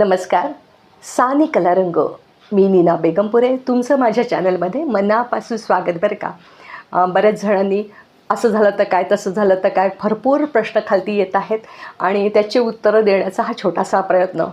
नमस्कार. सानी कलारंग मी नीना बेगमपुरे. तुमचं माझ्या चॅनलमध्ये मनापासून स्वागत बरं का? बऱ्याच जणांनी असं झालं तर काय तसं झालं तर काय भरपूर प्रश्न खालती येत आहेत आणि त्याची उत्तरं देण्याचा हा छोटासा प्रयत्न.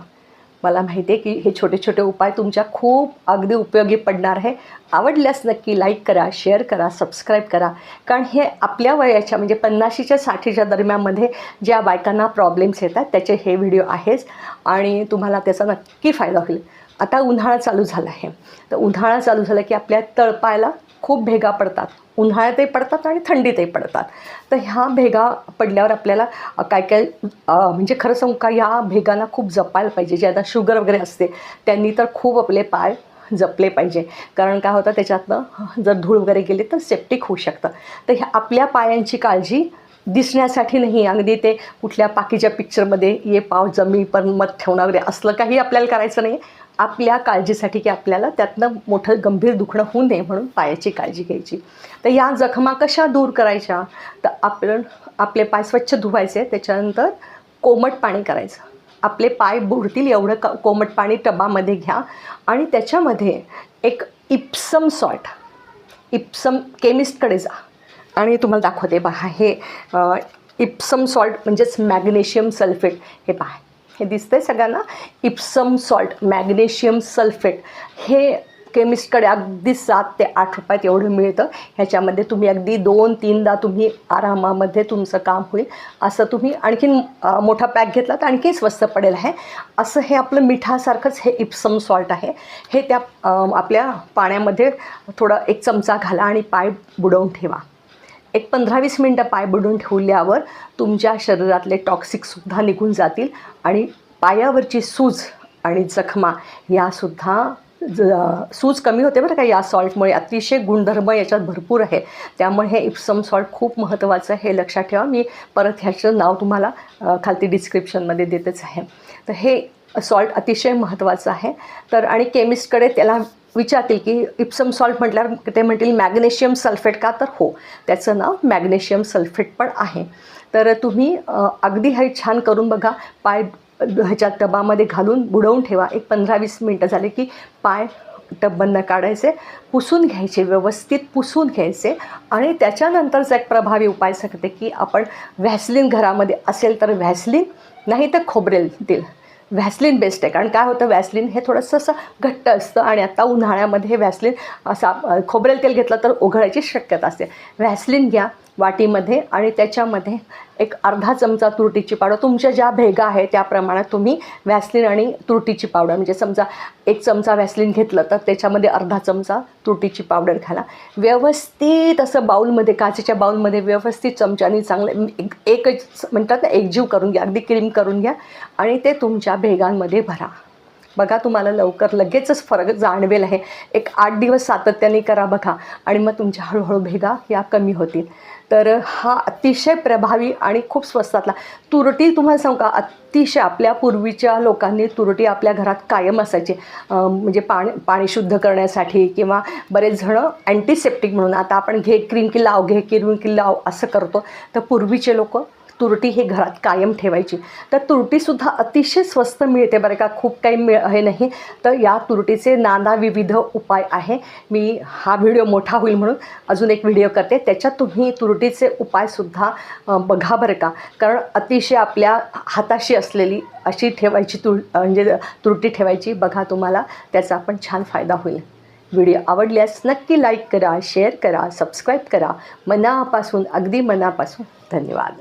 मला माहिती आहे की हे छोटे छोटे उपाय तुमच्या खूप अगदी उपयोगी पडणार आहे. आवडल्यास नक्की लाईक करा शेअर करा सबस्क्राईब करा. कारण हे आपल्या वयाच्या म्हणजे पन्नाशीच्या साठीच्या दरम्यानमध्ये ज्या बायकांना प्रॉब्लेम्स येतात त्याचे हे व्हिडिओ आहेच आणि तुम्हाला त्याचा नक्की फायदा होईल. आता उन्हाळा चालू झाला आहे. तर उन्हाळा चालू झाला की आपल्या तळपायला खूप भेगा पडतात. उन्हाळ्यातही पडतात आणि थंडीतही पडतात. तर ह्या भेगा पडल्यावर आपल्याला काय काय म्हणजे खरं सांगू का ह्या भेगांना खूप जपायला पाहिजे. ज्यांना शुगर वगैरे असते त्यांनी तर खूप आपले पाय जपले पाहिजे. कारण काय होतं त्याच्यातनं जर धूळ वगैरे गेली तर सेप्टिक होऊ शकतं. तर ह्या आपल्या पायांची काळजी दिसण्यासाठी नाही. अगदी ते कुठल्या पाकीच्या पिक्चरमध्ये ये पाव जमी पण मत ठेवणं वगैरे असलं काही आपल्याला करायचं नाही. आपल्या काळजीसाठी की आपल्याला त्यातनं मोठं गंभीर दुखणं होऊ नये म्हणून पायाची काळजी घ्यायची. तर या जखमा कशा दूर करायच्या? तर आपण आपले पाय स्वच्छ धुवायचे त्याच्यानंतर कोमट पाणी करायचं. आपले पाय बुडतील एवढं क कोमट पाणी टबामध्ये घ्या. आणि त्याच्यामध्ये एक इप्सम सॉल्ट इप्सम केमिस्टकडे जा. आणि तुम्हाला दाखवते पहा हे इप्सम सॉल्ट म्हणजेच मॅग्नेशियम सल्फेट हे पहा. हे दिसतंय सगळ्यांना? Epsom salt magnesium sulphate. हे केमिस्टकडे अगदी सात ते आठ रुपयात एवढं मिळतं. ह्याच्यामध्ये तुम्ही अगदी दोन तीनदा तुम्ही आरामामध्ये तुमचं काम होईल असं तुम्ही आणखीन मोठा पॅक घेतला तर आणखी स्वस्त पडेल आहे. असं हे आपलं मिठासारखंच हे इप्सम सॉल्ट आहे. हे त्या आपल्या पाण्यामध्ये थोडं एक चमचा घाला आणि पाय बुडवून ठेवा. एक पंधरा वीस मिनटं पाय बुडून ठेवल्यावर तुमच्या शरीरातले टॉक्सिकसुद्धा निघून जातील आणि पायावरची सूज आणि जखमा यासुद्धा सूज कमी होते बरं का या सॉल्टमुळे. अतिशय गुणधर्म याच्यात भरपूर आहे. त्यामुळे हे इप्सम सॉल्ट खूप महत्त्वाचं आहे हे लक्षात ठेवा. मी परत ह्याचं नाव तुम्हाला खालती डिस्क्रिप्शनमध्ये देतच आहे. तर हे सॉल्ट अतिशय महत्त्वाचं आहे. तर आणि केमिस्टकडे त्याला विचारतील की इप्सम सॉल्ट म्हटल्यावर ते म्हणतील मॅग्नेशियम सल्फेट का? तर हो त्याचं नाव मॅग्नेशियम सल्फेट पण आहे. तर तुम्ही अगदी हे छान करून बघा. पाय ह्याच्या टबामध्ये घालून बुडवून ठेवा. एक पंधरा वीस मिनटं झाले की पाय टबबंद काढायचे पुसून घ्यायचे व्यवस्थित पुसून घ्यायचे आणि त्याच्यानंतरचा एक प्रभावी उपाय सांगते की आपण व्हॅसलिन घरामध्ये असेल तर व्हॅसलिन नाही तर खोबरेल तेल. व्हॅसलिन बेस्ट आहे. कारण काय होतं? व्हॅसलिन हे थोडंसं असं घट्ट असतं आणि आता उन्हाळ्यामध्ये हे व्हॅसलिन असा खोबरेल तेल घेतलं तर ओघळायची शक्यता असते. व्हॅसलिन घ्या. वाटीमध्ये आणि त्याच्यामध्ये एक अर्धा चमचा तुरटीची पावडर. तुमच्या ज्या भेगा आहे त्या प्रमाणात तुम्ही व्हॅसलिन आणि तुरटीची पावडर म्हणजे समजा एक चमचा व्हॅसलिन घेतलं तर त्याच्यामध्ये अर्धा चमचा तुरटीची पावडर घाला. व्यवस्थित असं बाऊलमध्ये काचेच्या बाऊलमध्ये व्यवस्थित चमच्याने चांगलं एक एकच म्हणतात ना एकजीव करून घ्या अगदी क्रीम करून घ्या आणि ते तुमच्या भेगांमध्ये भरा. बघा तुम्हाला लवकर लगेचच फरक जाणवेल आहे. एक आठ दिवस सातत्याने करा बघा. आणि मग तुमच्या हळूहळू भेगा या कमी होतील. तर हा अतिशय प्रभावी आणि खूप स्वस्तातला. तुरटी तुम्हाला सांगू का? अतिशय आपल्या पूर्वीच्या लोकांनी तुरटी आपल्या घरात कायम असायची. म्हणजे पाणी पाणी शुद्ध करण्यासाठी किंवा बरेच जणं अँटीसेप्टिक म्हणून आता आपण घे क्रीम की लाव घे क्रीम की लाव असं करतो. तर पूर्वीचे लोक तुरटी ही घरात कायम ठेवायची. तर तुरटीसुद्धा अतिशय स्वस्त मिळते बरं का खूप काही मिळ हे नाही. तर या तुरटीचे नाना विविध उपाय आहे. मी हा व्हिडिओ मोठा होईल म्हणून अजून एक व्हिडिओ करते. त्याच्यात तुम्ही तुरटीचे उपायसुद्धा बघा बरं का. कारण अतिशय आपल्या हाताशी असलेली अशी ठेवायची तुर म्हणजे तुरटी ठेवायची बघा तुम्हाला त्याचा पण छान फायदा होईल. व्हिडिओ आवडल्यास नक्की लाईक करा शेअर करा सबस्क्राईब करा. मनापासून अगदी मनापासून धन्यवाद.